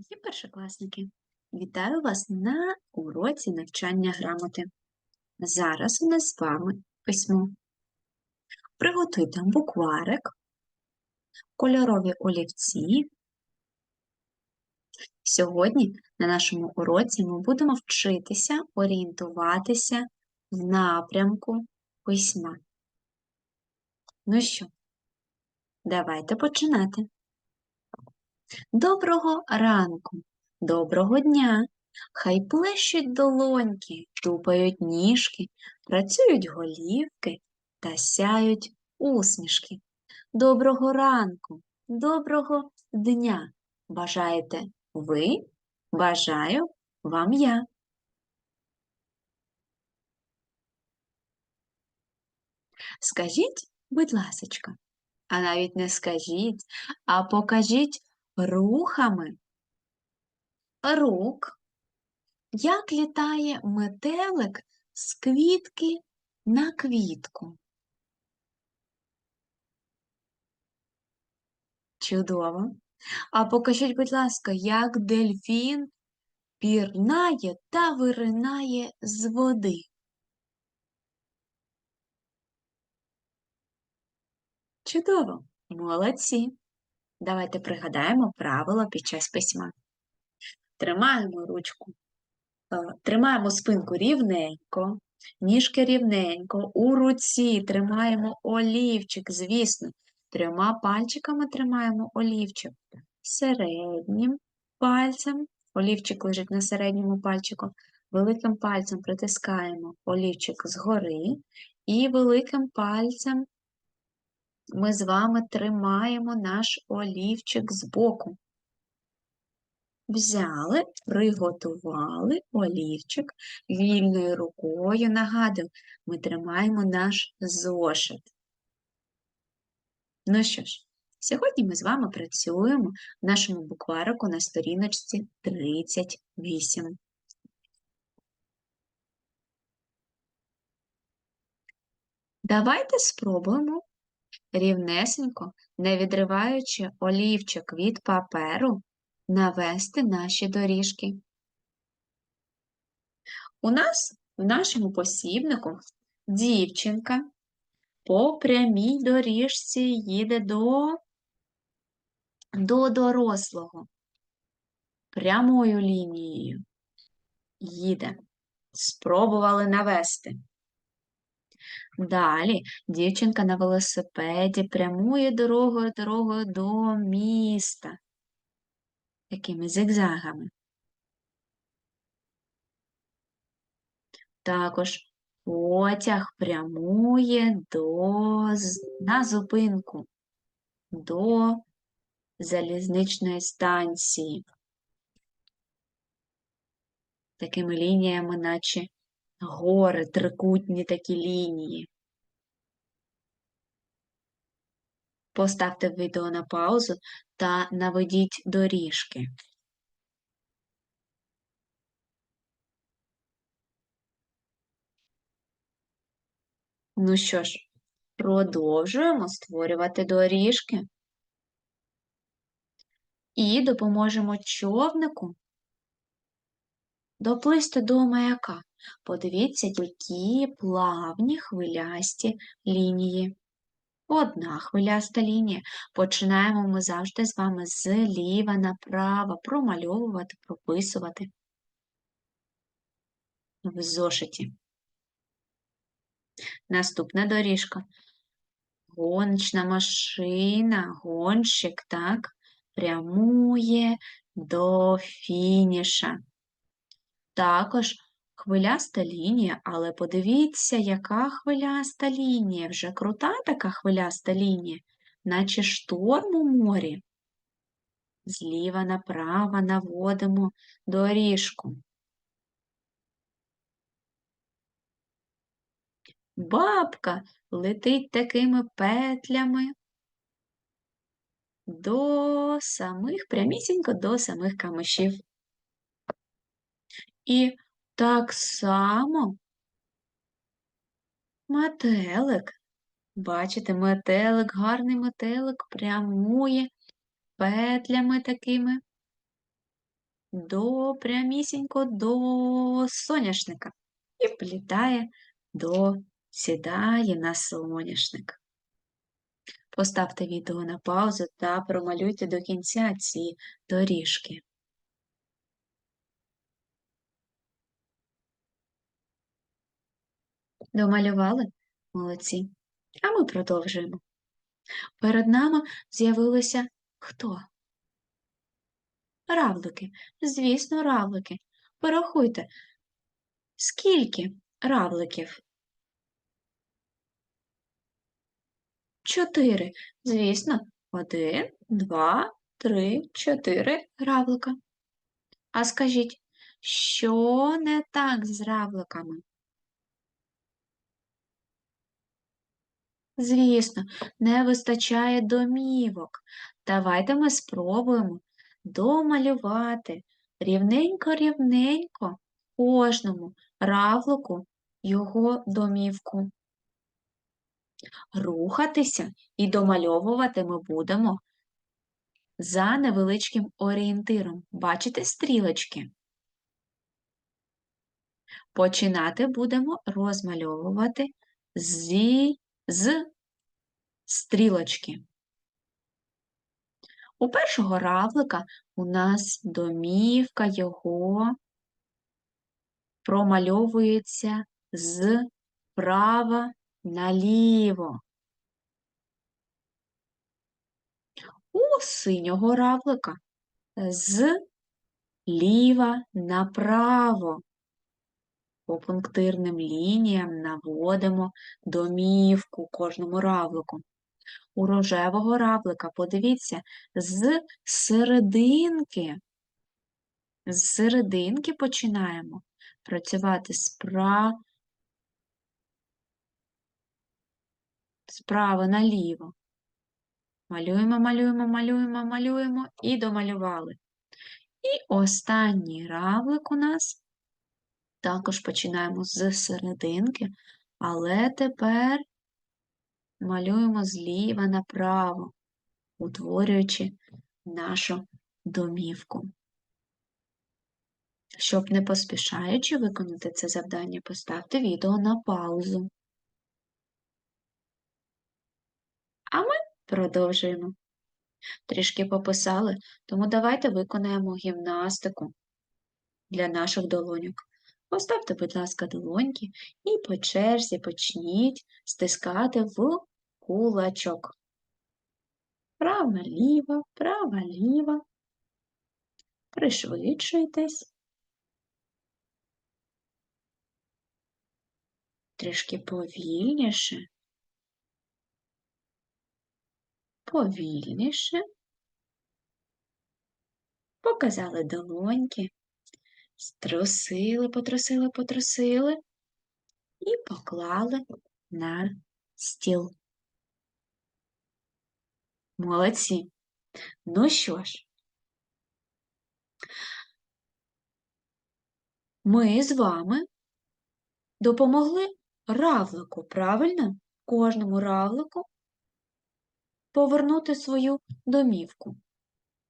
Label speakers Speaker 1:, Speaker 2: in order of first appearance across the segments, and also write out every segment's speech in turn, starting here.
Speaker 1: Дорогі першокласники, вітаю вас на уроці навчання грамоти. Зараз у нас з вами письмо. Приготуйте букварик, кольорові олівці. Сьогодні на нашому уроці ми будемо вчитися орієнтуватися в напрямку письма. Ну що, давайте починати. Доброго ранку, доброго дня. Хай плещуть долоньки, тупають ніжки, працюють голівки та сяють усмішки. Доброго ранку, доброго дня. Бажаєте ви? Бажаю вам я. Скажіть, будь ласочка, а навіть не скажіть, а покажіть рухами рук, як літає метелик з квітки на квітку. Чудово. А покажіть, будь ласка, як дельфін пірнає та виринає з води. Чудово, молодці. Давайте пригадаємо правила під час письма. Тримаємо ручку, е, тримаємо спинку рівненько, ніжки рівненько, у руці тримаємо олівчик, звісно, трьома пальчиками тримаємо олівчик. Середнім пальцем, олівчик лежить на середньому пальчику, великим пальцем притискаємо олівчик згори і великим пальцем ми з вами тримаємо наш олівчик збоку. Взяли, приготували олівчик вільною рукою. Нагадую, ми тримаємо наш зошит. Ну що ж, сьогодні ми з вами працюємо в нашому букварику на сторіночці 38. Давайте спробуємо рівнесенько, не відриваючи олівчик від паперу, навести наші доріжки. У нас в нашому посібнику дівчинка по прямій доріжці їде до, до дорослого. Прямою лінією їде. Спробували навести. Далі дівчинка на велосипеді прямує дорогою дорогою до міста. Такими зигзагами. Також потяг прямує до, на зупинку до залізничної станції. Такими лініями, наче гори, трикутні такі лінії. Поставте відео на паузу та наведіть доріжки. Ну що ж, продовжуємо створювати доріжки і допоможемо човнику доплисти до маяка. Подивіться, які плавні хвилясті лінії. Одна хвиляста лінія. Починаємо ми завжди з вами зліва направо промальовувати, прописувати в зошиті. Наступна доріжка. Гоночна машина, гонщик, так, прямує до фініша. Також хвиляста лінія, але подивіться, яка хвиляста лінія, вже крута така хвиляста лінія, наче шторм у морі. Зліва направо наводимо доріжку. Бабка летить такими петлями до самих, прямісінько до самих камишів. І так само метелик. Бачите, метелик, гарний метелик прямує петлями такими до прямісінько до соняшника і вплітає до сідає на соняшник. Поставте відео на паузу та промалюйте до кінця ці доріжки. Домалювали? Молодці. А ми продовжуємо. Перед нами з'явилися хто? Равлики. Звісно, равлики. Порахуйте, скільки равликів? Чотири. Звісно, один, два, три, чотири равлика. А скажіть, що не так з равликами? Звісно, не вистачає домівок. Давайте ми спробуємо домалювати рівненько-рівненько кожному равлику його домівку. Рухатися і домальовувати ми будемо за невеличким орієнтиром. Бачите стрілочки? Починати будемо розмальовувати зі, з стрілочки. У першого равлика у нас домівка його промальовується з права наліво. У синього равлика з ліва направо. По пунктирним лініям наводимо домівку кожному равлику. У рожевого равлика, подивіться, з серединки. З серединки починаємо працювати спра... справа наліво. Малюємо, малюємо, малюємо, малюємо і домалювали. І останній равлик у нас також починаємо з серединки, але тепер малюємо зліва направо, утворюючи нашу домівку. Щоб не поспішаючи виконати це завдання, поставте відео на паузу. А ми продовжуємо. Трішки пописали, тому давайте виконаємо гімнастику для наших долоньок. Поставте, будь ласка, долоньки і по черзі почніть стискати в кулачок. Права ліва, права ліва. Пришвидшуйтесь. Трішки повільніше. Повільніше. Показали долоньки. Струсили, потрусили, потрусили і поклали на стіл. Молодці. Ну що ж, ми з вами допомогли равлику, правильно? Кожному равлику повернути свою домівку,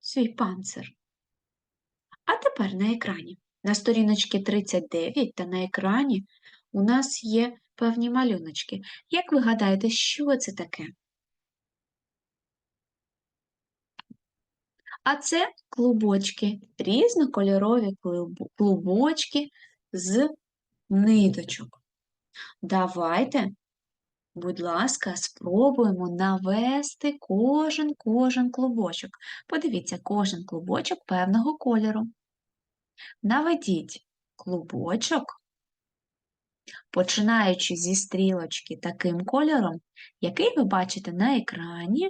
Speaker 1: свій панцир. А тепер на екрані. На сторіночці 39 та на екрані у нас є певні малюночки. Як ви гадаєте, що це таке? А це клубочки, різнокольорові клубочки з ниточок. Давайте, будь ласка, спробуємо навести кожен кожен клубочок. Подивіться, кожен клубочок певного кольору. Наведіть клубочок, починаючи зі стрілочки таким кольором, який ви бачите на екрані,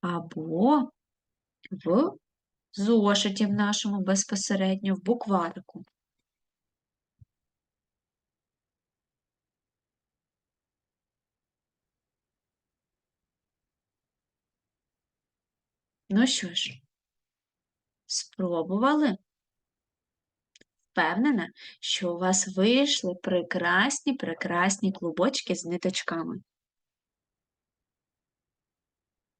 Speaker 1: або в зошиті в нашому безпосередньо в букварику. Ну що ж, спробували? Впевнена, що у вас вийшли прекрасні, прекрасні клубочки з ниточками.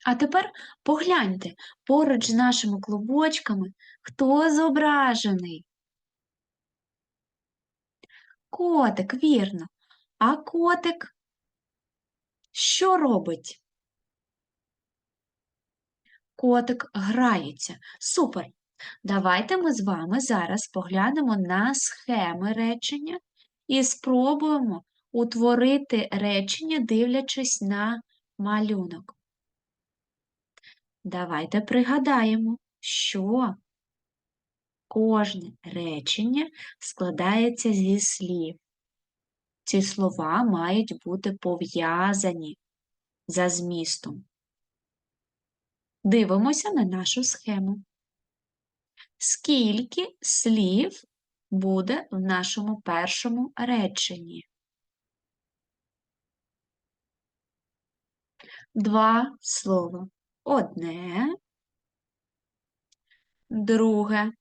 Speaker 1: А тепер погляньте поруч з нашими клубочками, хто зображений. Котик, вірно. А котик що робить? Котик грається. Супер! Давайте ми з вами зараз поглянемо на схеми речення і спробуємо утворити речення, дивлячись на малюнок. Давайте пригадаємо, що кожне речення складається зі слів. Ці слова мають бути пов'язані за змістом. Дивимося на нашу схему. Скільки слів буде в нашому першому реченні? Два слова. Одне, друге.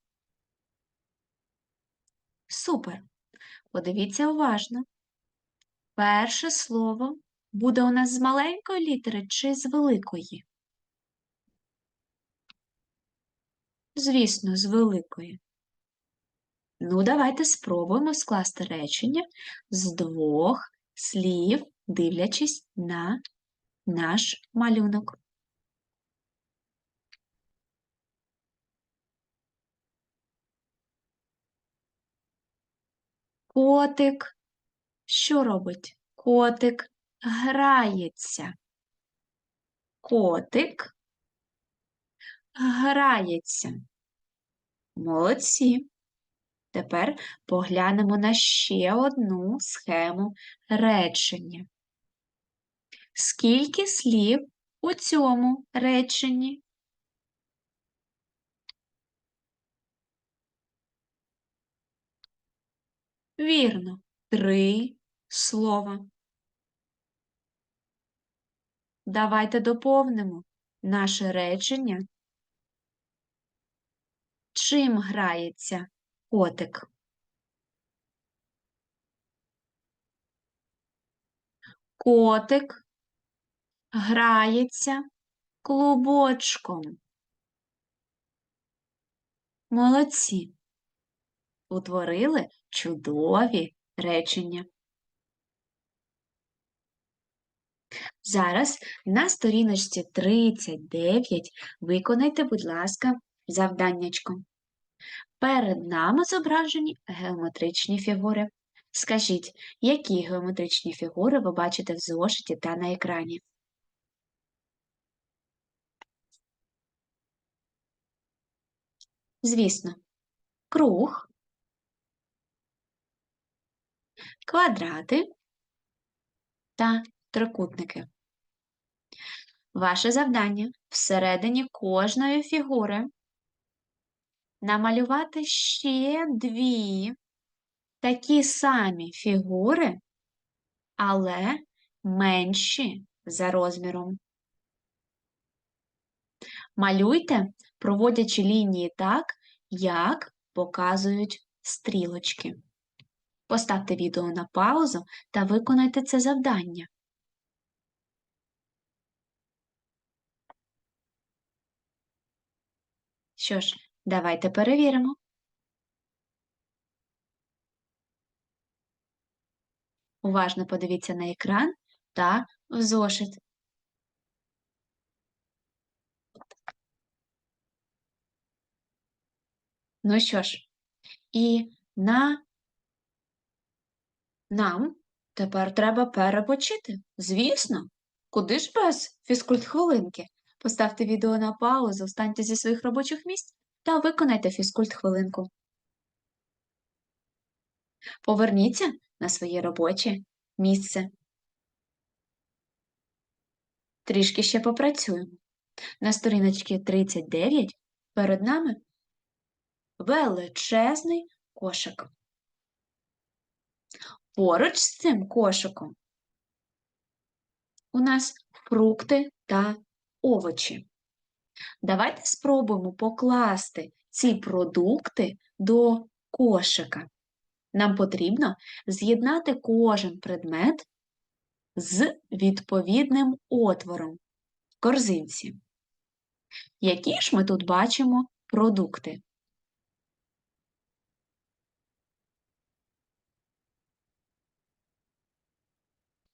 Speaker 1: Супер. Подивіться уважно. Перше слово буде у нас з маленької літери чи з великої? Звісно, з великої. Ну, давайте спробуємо скласти речення з двох слів, дивлячись на наш малюнок. Котик. Що робить? Котик грається. Котик грається. Молодці. Тепер поглянемо на ще одну схему речення. Скільки слів у цьому реченні? Вірно, три слова. Давайте доповнимо наше речення. Чим грається котик? Котик грається клубочком. Молодці. Утворили чудові речення. Зараз на сторіночці 39 виконайте, будь ласка, завданнячко. Перед нами зображені геометричні фігури. Скажіть, які геометричні фігури ви бачите в зошиті та на екрані? Звісно, круг, квадрати та трикутники. Ваше завдання всередині кожної фігури намалювати ще дві такі самі фігури, але менші за розміром. Малюйте, проводячи лінії так, як показують стрілочки. Поставте відео на паузу та виконайте це завдання. Що ж, давайте перевіримо. Уважно подивіться на екран та в зошит. Ну що ж, і на нам тепер треба перепочити. Звісно, куди ж без фізкульт-хвилинки? Поставте відео на паузу, встаньте зі своїх робочих місць та виконайте фізкульт-хвилинку. Поверніться на своє робоче місце. Трішки ще попрацюємо. На сторіночці 39 перед нами величезний кошик. Поруч з цим кошиком у нас фрукти та овочі. Давайте спробуємо покласти ці продукти до кошика. Нам потрібно з'єднати кожен предмет з відповідним отвором. в корзинці. Які ж ми тут бачимо продукти?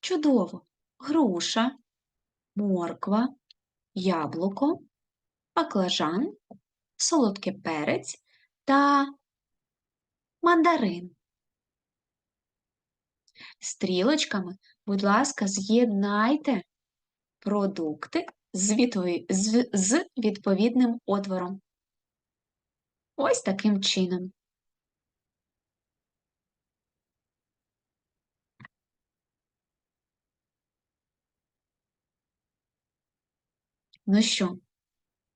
Speaker 1: Чудово! Груша, морква, яблуко, баклажан, солодкий перець та мандарин. Стрілочками, будь ласка, з'єднайте продукти з, відпові- з, з відповідним отвором. Ось таким чином. Ну що,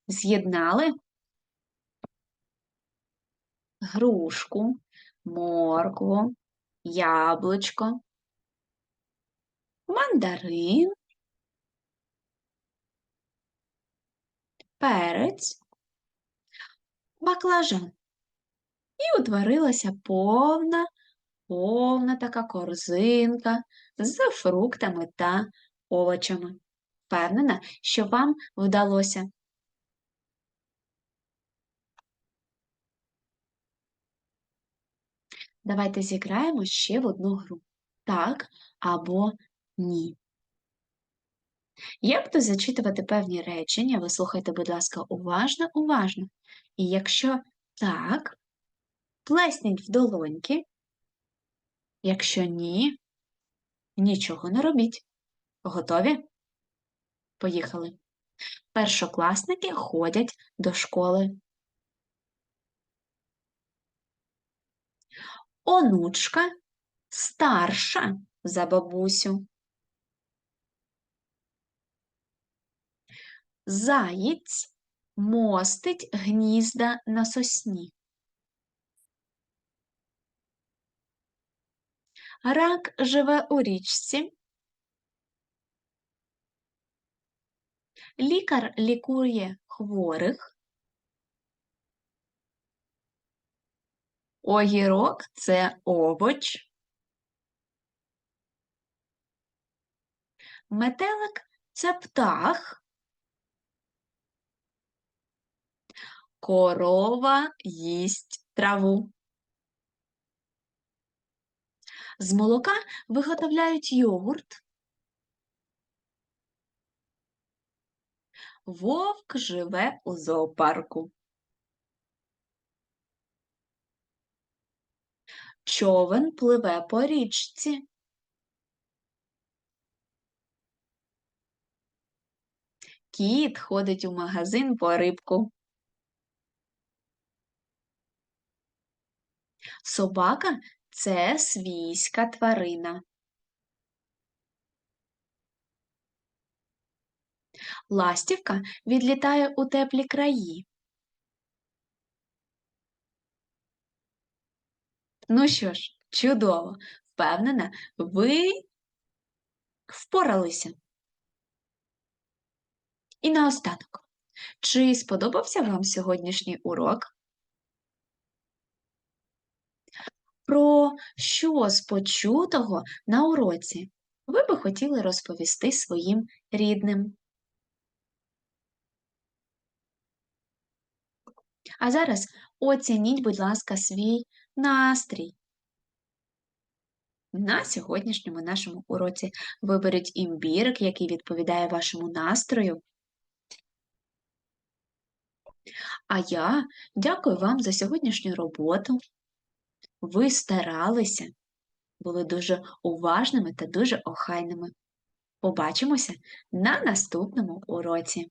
Speaker 1: з'єднали грушку, моркву, яблучко, мандарин, перець, баклажан. І утворилася повна, повна така корзинка з фруктами та овочами. Впевнена, що вам вдалося. Давайте зіграємо ще в одну гру. Так або ні. Я буду зачитувати певні речення, ви слухайте, будь ласка, уважно, уважно. І якщо так, плесніть в долоньки. Якщо ні, нічого не робіть. Готові? Поїхали. Першокласники ходять до школи. Онучка старша за бабусю. Заєць мостить гнізда на сосні. Рак живе у річці. Лікар лікує хворих. Огірок це овоч. Метелик це птах. Корова їсть траву. З молока виготовляють йогурт. Вовк живе у зоопарку. Човен пливе по річці. Кіт ходить у магазин по рибку. Собака це свійська тварина. Ластівка відлітає у теплі краї. Ну що ж, чудово! Впевнена, ви впоралися. І наостанок. Чи сподобався вам сьогоднішній урок? Про що з почутого на уроці ви би хотіли розповісти своїм рідним? А зараз оцініть, будь ласка, свій настрій. На сьогоднішньому нашому уроці виберіть імбірик, який відповідає вашому настрою. А я дякую вам за сьогоднішню роботу. Ви старалися, були дуже уважними та дуже охайними. Побачимося на наступному уроці.